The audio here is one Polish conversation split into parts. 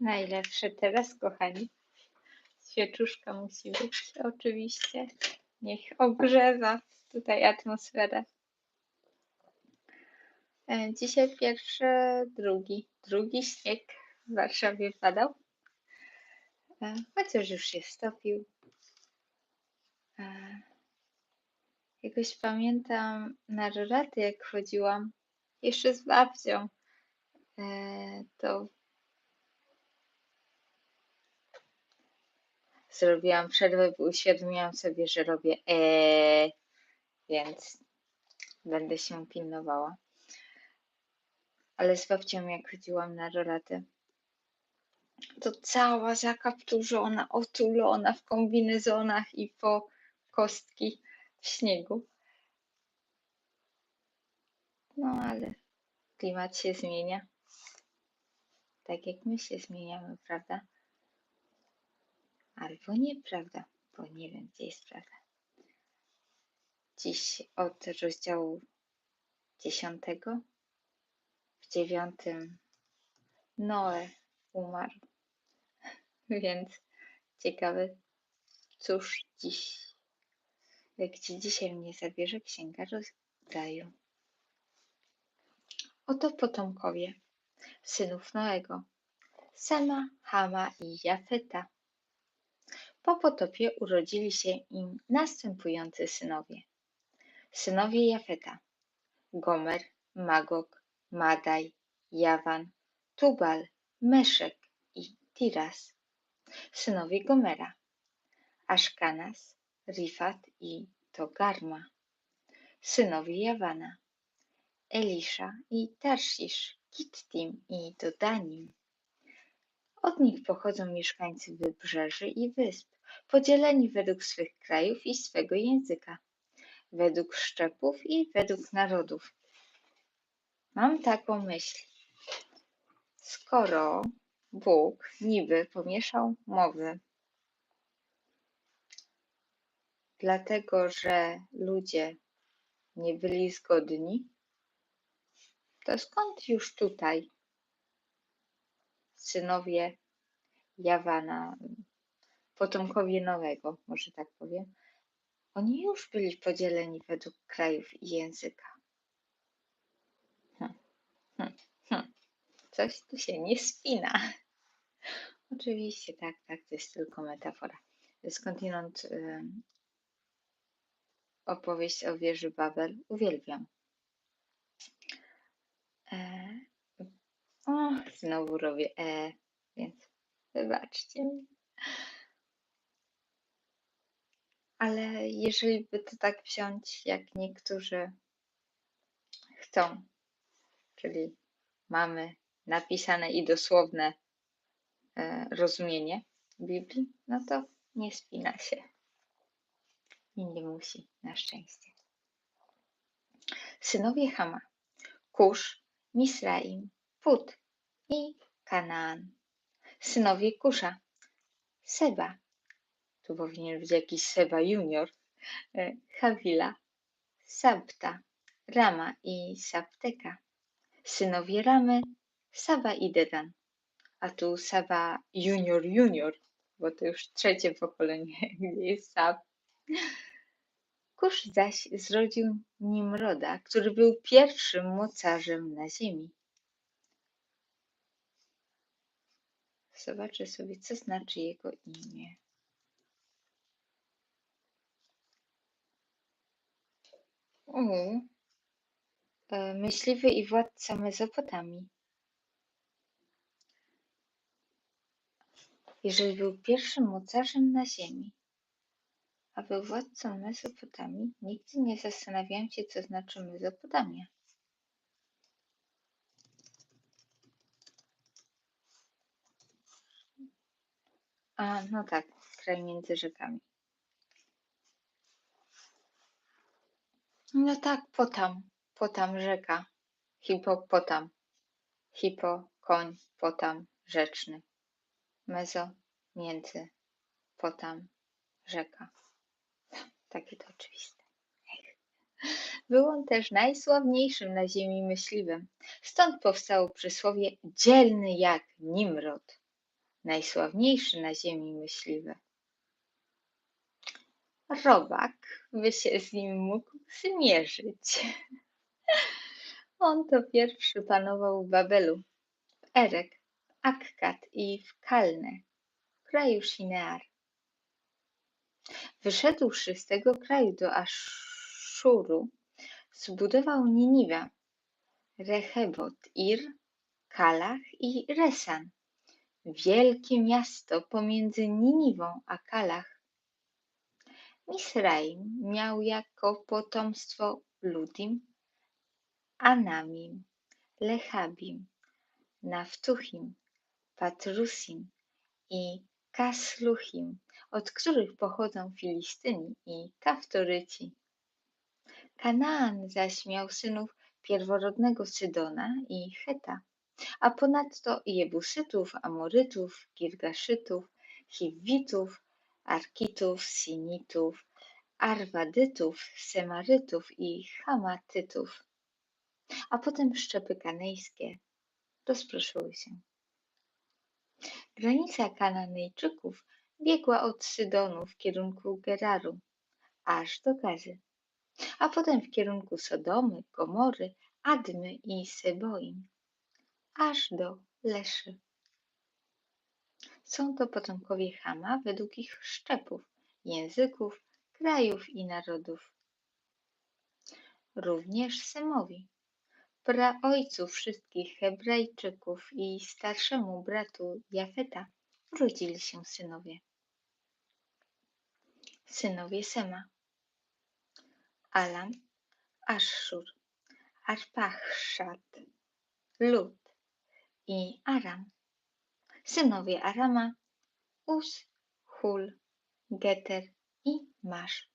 Najlepsze teraz, kochani. Świeczuszka musi być, oczywiście. Niech ogrzewa tutaj atmosferę. E, Dzisiaj pierwszy, drugi, drugi śnieg w Warszawie padał. E, Chociaż już się stopił. E, Jakoś pamiętam na roraty, jak chodziłam, jeszcze z babcią, to zrobiłam przerwę, bo uświadomiłam sobie, że robię e, więc będę się pilnowała. Ale z babcią, jak chodziłam na roraty, to cała zakapturzona, otulona w kombinezonach i po kostki w śniegu. No ale klimat się zmienia. Tak jak my się zmieniamy, prawda? Albo nieprawda, bo nie wiem, gdzie jest prawda. Dziś od rozdziału dziesiątego w dziewiątym Noe umarł. Więc ciekawe, cóż dziś, gdzie dzisiaj mnie zabierze księga rodzaju. Oto potomkowie synów Noego, Sema, Hama i Jafeta. Po potopie urodzili się im następujący synowie. Synowie Jafeta, Gomer, Magog, Madaj, Jawan, Tubal, Meszek i Tiras. Synowie Gomera, Aszkanas, Rifat i Togarma. Synowie Jawana, Elisza i Tarszisz, Kittim i Dodanim. Od nich pochodzą mieszkańcy wybrzeży i wysp, podzieleni według swych krajów i swego języka, według szczepów i według narodów. Mam taką myśl. Skoro Bóg niby pomieszał mowy, dlatego że ludzie nie byli zgodni, to skąd już tutaj synowie Jawana, potomkowie Nowego, może tak powiem, oni już byli podzieleni według krajów i języka. Hm, hm, hm. Coś tu się nie spina. Oczywiście, tak, tak, to jest tylko metafora. Skądinąd y, opowieść o wieży Babel uwielbiam. E, o, znowu robię e, więc wybaczcie mi. Ale jeżeli by to tak wziąć, jak niektórzy chcą, czyli mamy napisane i dosłowne e, rozumienie Biblii, no to nie spina się. I nie musi, na szczęście. Synowie Hama, Kusz, Misraim, Put i Kanaan. Synowie Kusza, Seba, tu powinien być jakiś Seba junior, e, Hawila, Sabta, Rama i Sapteka. Synowie Ramy, Saba i Dedan. A tu Saba junior junior, bo to już trzecie pokolenie, gdzie jest Sab. Kusz zaś zrodził Nimroda, który był pierwszym mocarzem na ziemi. Zobaczę sobie, co znaczy jego imię. U, e, myśliwy i władca Mezopotamii. Jeżeli był pierwszym mocarzem na ziemi, a był władcą Mezopotamii, nigdy nie zastanawiałem się, co znaczy Mezopotamia. A, no tak, kraj między rzekami. No tak, potam, potam rzeka, hipopotam, hipo, koń, potam, rzeczny, mezo, między, potam, rzeka. Takie to oczywiste. Był on też najsławniejszym na ziemi myśliwym. Stąd powstało przysłowie dzielny jak Nimrod. Najsławniejszy na ziemi myśliwy. Robak by się z nim mógł zmierzyć. On to pierwszy panował w Babelu, w Erek, w Akkad i w Kalne, w kraju Shinear. Wyszedłszy z tego kraju do Aszuru, zbudował Niniwę, Rechebot, Ir, Kalach i Resan, wielkie miasto pomiędzy Niniwą a Kalach. Misraim miał jako potomstwo Ludim, Anamim, Lechabim, Naftuchim, Patrusim i Kasluchim, od których pochodzą Filistyni i Kaftoryci. Kanaan zaś miał synów pierworodnego Sydona i Heta, a ponadto Jebusytów, Amorytów, Girgaszytów, Hiwitów, Arkitów, Sinitów, Arwadytów, Semarytów i Hamatytów. A potem szczepy kanejskie rozproszyły się. Granica Kananejczyków biegła od Sydonu w kierunku Geraru, aż do Gazy, a potem w kierunku Sodomy, Gomory, Admy i Seboim, aż do Leszy. Są to potomkowie Hama według ich szczepów, języków, krajów i narodów. Również Semowi, praojcu wszystkich Hebrajczyków i starszemu bratu Jafeta, urodzili się synowie. Synowie Sema. Alam, Ashur, Arpachszad, Lud i Aram. Synowie Arama, Uz, Hul, Geter i Masz.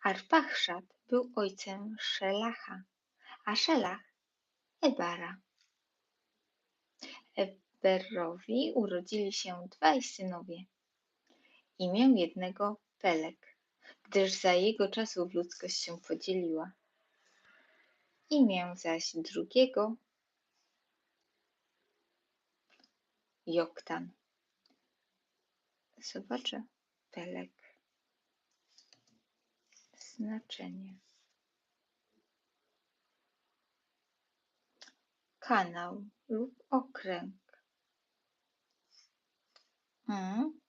Arpachszad był ojcem Szelacha, a Szelach Ebara. Eberowi urodzili się dwaj synowie. Imię jednego Pelek, gdyż za jego czasów ludzkość się podzieliła. Imię zaś drugiego Joktan. Zobaczę Pelek. Znaczenie. Kanał lub okręg. Hmm.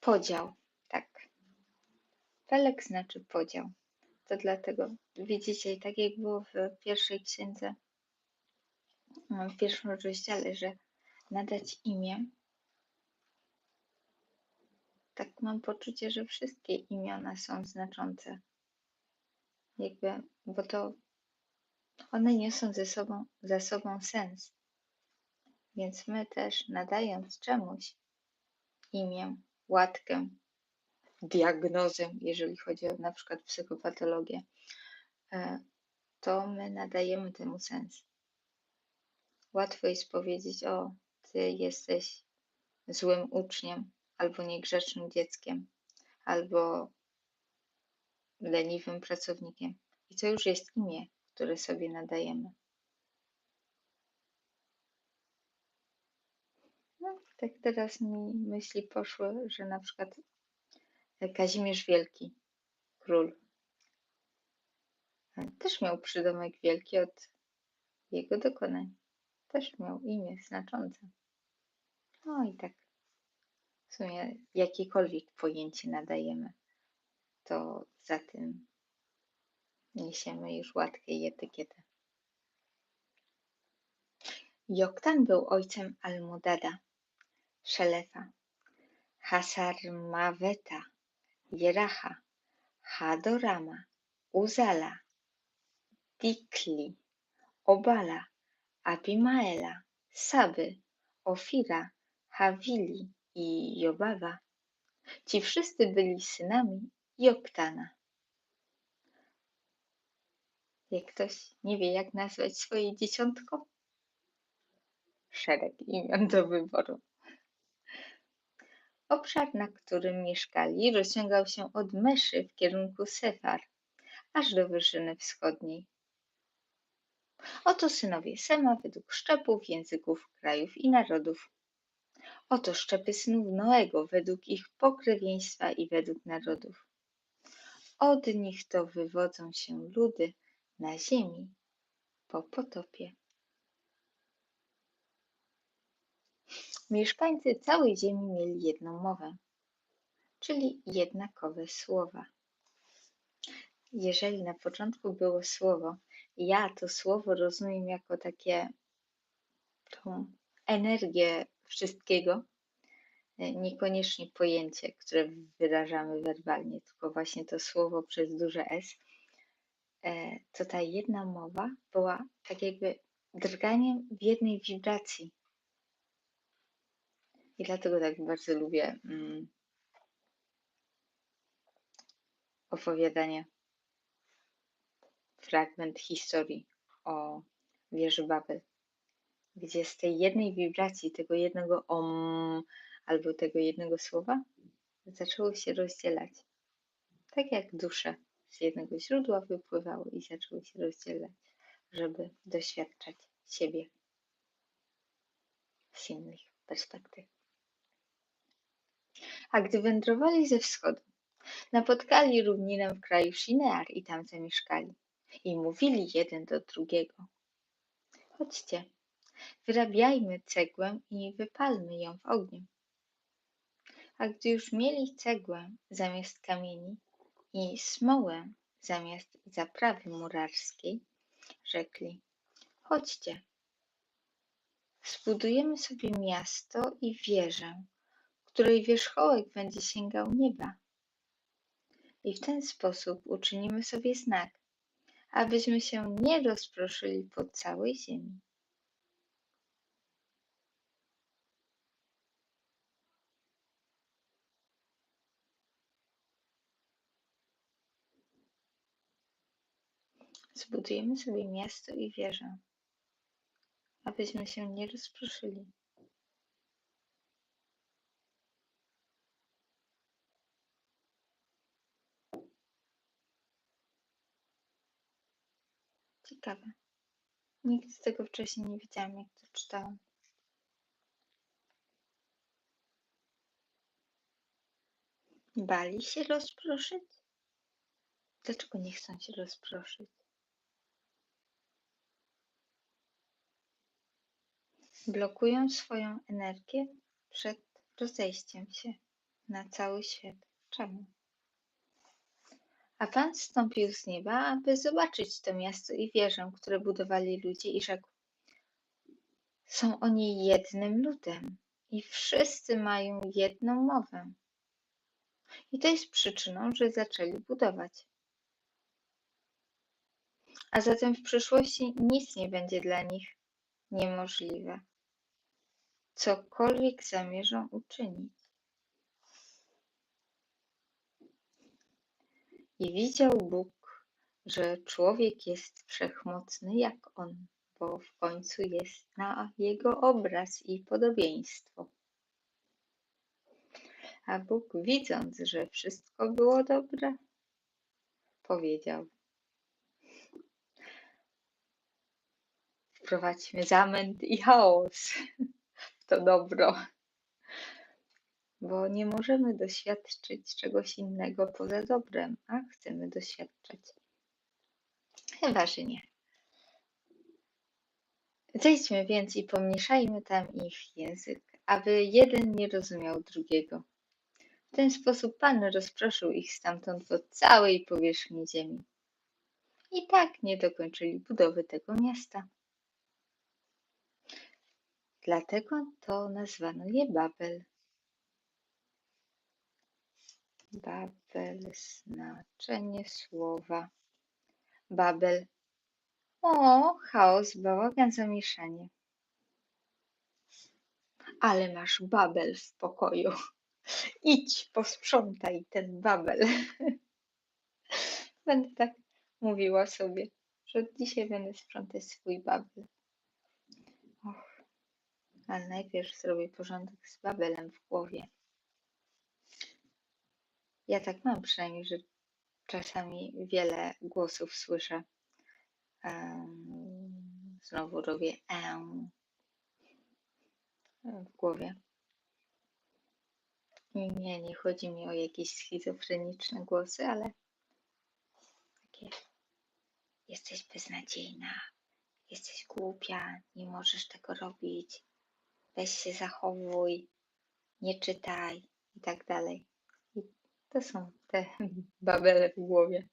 Podział, tak. Pelek znaczy podział. To dlatego, widzicie, tak jak było w pierwszej księdze, w pierwszym rozdziale, że nadać imię, tak mam poczucie, że wszystkie imiona są znaczące. Jakby, bo to one niosą ze sobą, za sobą sens. Więc my też nadając czemuś imię, łatkę, diagnozę, jeżeli chodzi o na przykład psychopatologię, e, to my nadajemy temu sens. Łatwo jest powiedzieć, o, ty jesteś złym uczniem, albo niegrzecznym dzieckiem, albo leniwym pracownikiem. I to już jest imię, które sobie nadajemy. No, tak teraz mi myśli poszły, że na przykład Kazimierz Wielki, król, też miał przydomek wielki od jego dokonań. Też miał imię znaczące. No i tak w sumie jakiekolwiek pojęcie nadajemy, to za tym niesiemy już łatkę i etykietę. Joktan był ojcem Almudada, Szelefa, Hasarmaweta, Jeracha, Hadorama, Uzala, Dikli, Obala, Abimaela, Saby, Ofira, Hawili i Jobawa. Ci wszyscy byli synami Joktana. Jak ktoś nie wie, jak nazwać swoje dzieciątko? Szereg imion do wyboru. Obszar, na którym mieszkali, rozciągał się od Meszy w kierunku Sefar, aż do Wyżyny Wschodniej. Oto synowie Sema według szczepów, języków, krajów i narodów. Oto szczepy synów Noego według ich pokrewieństwa i według narodów. Od nich to wywodzą się ludy na ziemi po potopie. Mieszkańcy całej ziemi mieli jedną mowę, czyli jednakowe słowa. Jeżeli na początku było słowo, ja to słowo rozumiem jako takie tą energię wszystkiego, e, niekoniecznie pojęcie, które wyrażamy werbalnie, tylko właśnie to słowo przez duże S, e, to ta jedna mowa była tak jakby drganiem w jednej wibracji. I dlatego tak bardzo lubię mm, opowiadanie, fragment historii o wieży Babel, gdzie z tej jednej wibracji, tego jednego om albo tego jednego słowa zaczęło się rozdzielać. Tak jak dusze z jednego źródła wypływały i zaczęły się rozdzielać, żeby doświadczać siebie z innych perspektyw. A gdy wędrowali ze wschodu, napotkali równinę w kraju Shinear i tam zamieszkali. I mówili jeden do drugiego: Chodźcie, wyrabiajmy cegłę i wypalmy ją w ogniu. A gdy już mieli cegłę zamiast kamieni i smołę zamiast zaprawy murarskiej, rzekli: Chodźcie, zbudujemy sobie miasto i wieżę, której wierzchołek będzie sięgał nieba. I w ten sposób uczynimy sobie znak, abyśmy się nie rozproszyli po całej ziemi. Zbudujemy sobie miasto i wieżę, abyśmy się nie rozproszyli. Ciekawe. Nigdy tego wcześniej nie widziałam, jak to czytałam. Bali się rozproszyć? Dlaczego nie chcą się rozproszyć? Blokują swoją energię przed rozejściem się na cały świat. Czemu? A Pan zstąpił z nieba, aby zobaczyć to miasto i wieżę, które budowali ludzie i rzekł Są oni jednym ludem i wszyscy mają jedną mowę. I to jest przyczyną, że zaczęli budować. A zatem w przyszłości nic nie będzie dla nich niemożliwe. Cokolwiek zamierzą uczynić. I widział Bóg, że człowiek jest wszechmocny jak on, bo w końcu jest na jego obraz i podobieństwo. A Bóg, widząc, że wszystko było dobre, powiedział: Wprowadźmy zamęt i chaos w to dobro bo nie możemy doświadczyć czegoś innego poza dobrem, a chcemy doświadczać. Chyba, że nie. Zejdźmy więc i pomniejszajmy tam ich język, aby jeden nie rozumiał drugiego. W ten sposób Pan rozproszył ich stamtąd po całej powierzchni ziemi. I tak nie dokończyli budowy tego miasta. Dlatego to nazwano je Babel. Babel, znaczenie słowa. Babel. O, chaos, bałagan, zamieszanie. Ale masz babel w pokoju. Idź, posprzątaj ten babel. Będę tak mówiła sobie, że dzisiaj będę sprzątać swój babel. Och, ale najpierw zrobię porządek z babelem w głowie. Ja tak mam przynajmniej, że czasami wiele głosów słyszę Znowu robię e w głowie. Nie, nie chodzi mi o jakieś schizofreniczne głosy, ale takie jesteś beznadziejna, jesteś głupia, nie możesz tego robić, weź się zachowuj, nie czytaj i tak dalej. To są te babele w głowie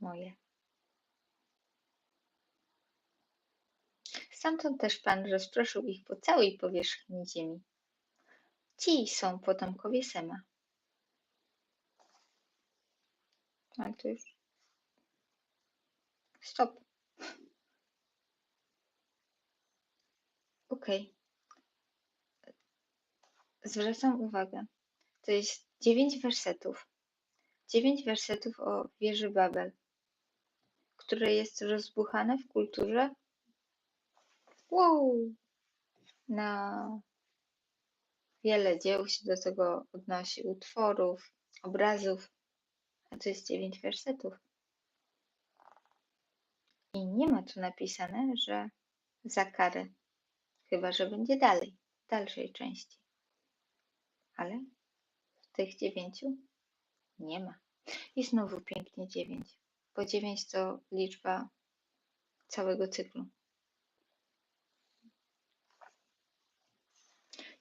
moje. Stamtąd też Pan rozproszył ich po całej powierzchni ziemi. Ci są potomkowie Sema. Ale to już. Stop. Ok. Zwracam uwagę. To jest dziewięć wersetów. Dziewięć wersetów o wieży Babel, które jest rozbuchane w kulturze wow, na wiele dzieł się do tego odnosi, utworów, obrazów, a to jest dziewięć wersetów. I nie ma tu napisane, że za karę, chyba że będzie dalej, w dalszej części. Ale tych dziewięciu nie ma. I znowu pięknie dziewięć, bo dziewięć to liczba całego cyklu.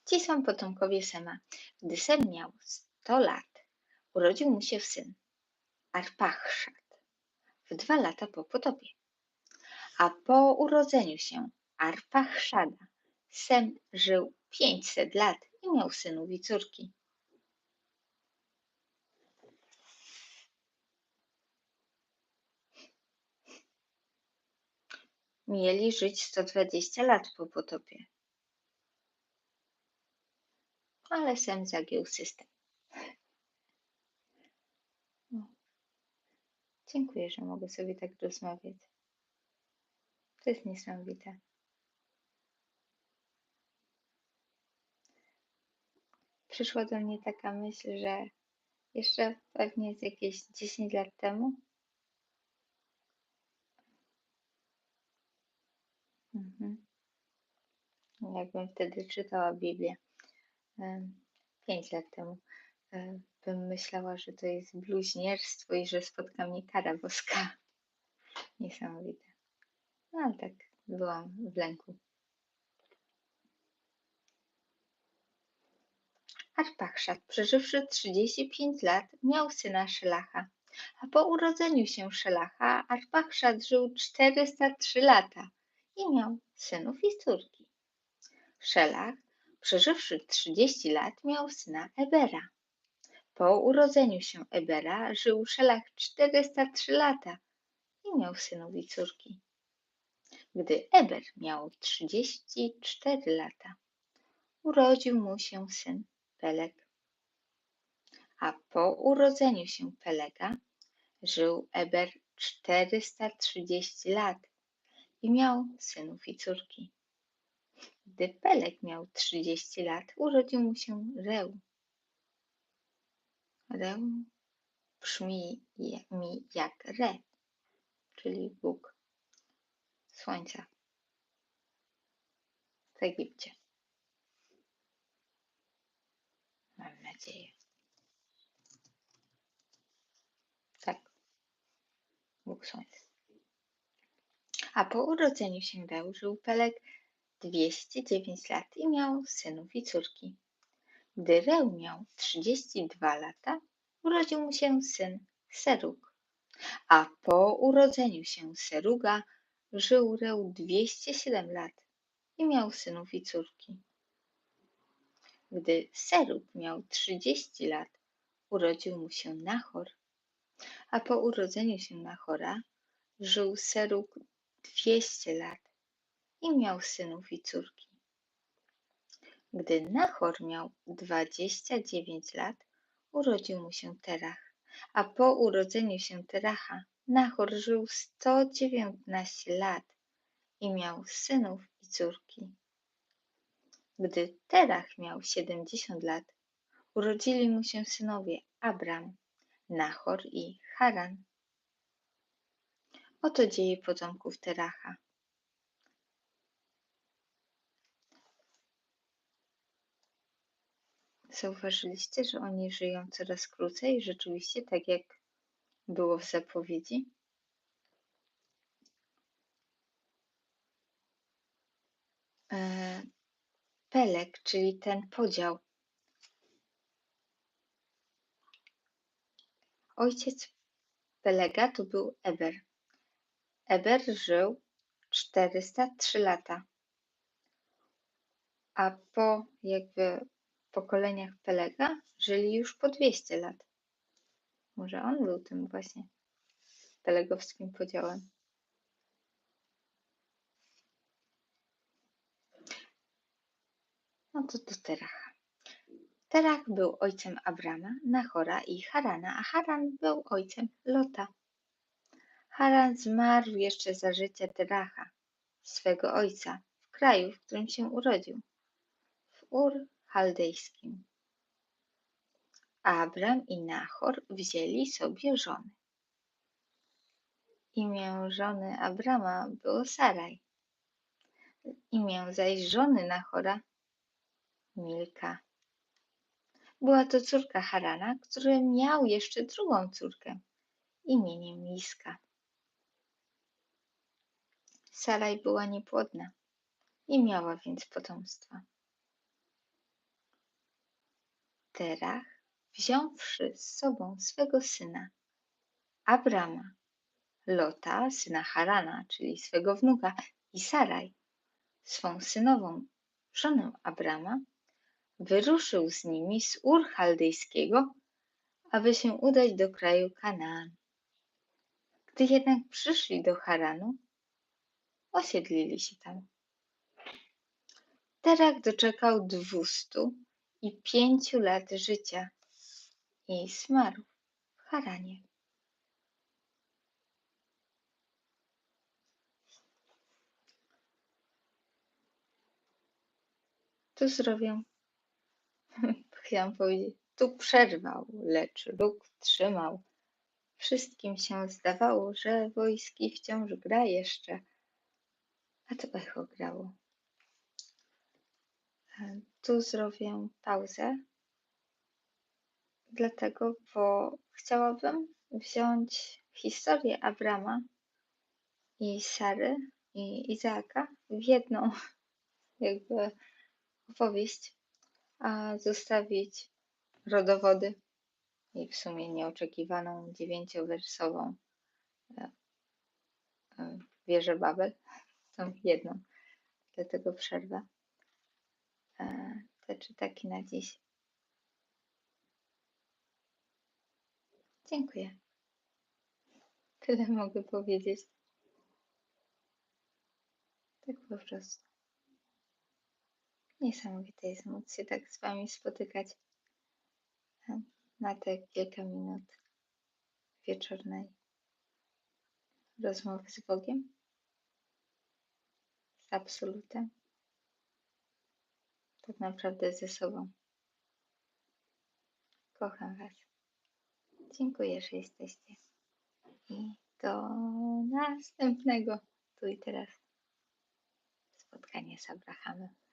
Ci są potomkowie Sema. Gdy Sem miał 100 lat, urodził mu się syn, Arpachszad, w dwa lata po potopie. A po urodzeniu się Arpachszada, Sem żył 500 lat i miał synów i córki. Mieli żyć 120 lat po potopie. ale Sem zagiął system. No. Dziękuję, że mogę sobie tak rozmawiać. To jest niesamowite. Przyszła do mnie taka myśl, że jeszcze pewnie z jakieś 10 lat temu mhm. jakbym wtedy czytała Biblię 5 lat temu bym myślała, że to jest bluźnierstwo i że spotka mnie kara boska. Niesamowite. No ale tak, byłam w lęku. Arpachszad, przeżywszy 35 lat, miał syna Szelacha. A po urodzeniu się Szelacha, Arpachszad żył 403 lata i miał synów i córki. Szelach Przeżywszy 30 lat, miał syna Ebera. Po urodzeniu się Ebera żył Szelach 403 lata i miał synów i córki. Gdy Eber miał 34 lata, urodził mu się syn Peleg. A po urodzeniu się Pelega żył Eber 430 lat i miał synów i córki. Gdy Pelek miał 30 lat, urodził mu się Reu. Reu brzmi mi jak Re, czyli Bóg Słońca w Egipcie. Mam nadzieję. Tak, Bóg Słońca. A po urodzeniu się Reu żył Pelek 209 lat i miał synów i córki. Gdy Reu miał 32 lata, urodził mu się syn Serug. A po urodzeniu się Seruga żył Reu 207 lat i miał synów i córki. Gdy Serug miał 30 lat, urodził mu się Nachor, a po urodzeniu się Nachora żył Serug 200 lat i miał synów i córki. Gdy Nachor miał dwadzieścia dziewięć lat, urodził mu się Terach, a po urodzeniu się Teracha Nachor żył sto dziewiętnaście lat i miał synów i córki. Gdy Terach miał siedemdziesiąt lat, urodzili mu się synowie Abram, Nachor i Haran oto dzieje potomków Teracha. Zauważyliście, że oni żyją coraz krócej, rzeczywiście tak jak było w zapowiedzi? E, Pelek, czyli ten podział. Ojciec Pelega to był Eber. Eber żył 403 lata, a po jakby pokoleniach Pelega żyli już po 200 lat. Może on był tym właśnie pelegowskim podziałem. No to do Teracha. Terach był ojcem Abrama, Nachora i Harana, a Haran był ojcem Lota. Haran zmarł jeszcze za życia Teracha, swego ojca, w kraju, w którym się urodził, w Ur Chaldejskim. Abram i Nachor wzięli sobie żony. Imię żony Abrama było Saraj. Imię zaś żony Nachora Milka. Była to córka Harana, który miał jeszcze drugą córkę imieniem Miska. Saraj była niepłodna i miała więc potomstwa. Terach, wziąwszy z sobą swego syna, Abrama, Lota, syna Harana, czyli swego wnuka, i Saraj, swą synową, żonę Abrama, wyruszył z nimi z Ur Chaldejskiego, aby się udać do kraju Kanaan. Gdy jednak przyszli do Haranu, osiedlili się tam. Terak doczekał dwustu i pięciu lat życia i zmarł w Haranie. Tu zrobię, chciałam powiedzieć, tu przerwał, lecz róg trzymał. Wszystkim się zdawało, że wojski wciąż gra jeszcze, a to echo grało. E, tu zrobię pauzę, dlatego, bo chciałabym wziąć historię Abrama i Sary i Izaaka w jedną jakby opowieść, a zostawić rodowody i w sumie nieoczekiwaną dziewięciowersową e, e, wieżę Babel, tą jedną, dlatego przerwa. E, te czytaki na dziś. Dziękuję. Tyle mogę powiedzieć. Tak po prostu. Niesamowite jest móc się tak z Wami spotykać na te kilka minut wieczornej rozmowy z Bogiem, absolutem, tak naprawdę ze sobą. Kocham Was. Dziękuję, że jesteście. I do następnego tu i teraz spotkania z Abrahamem.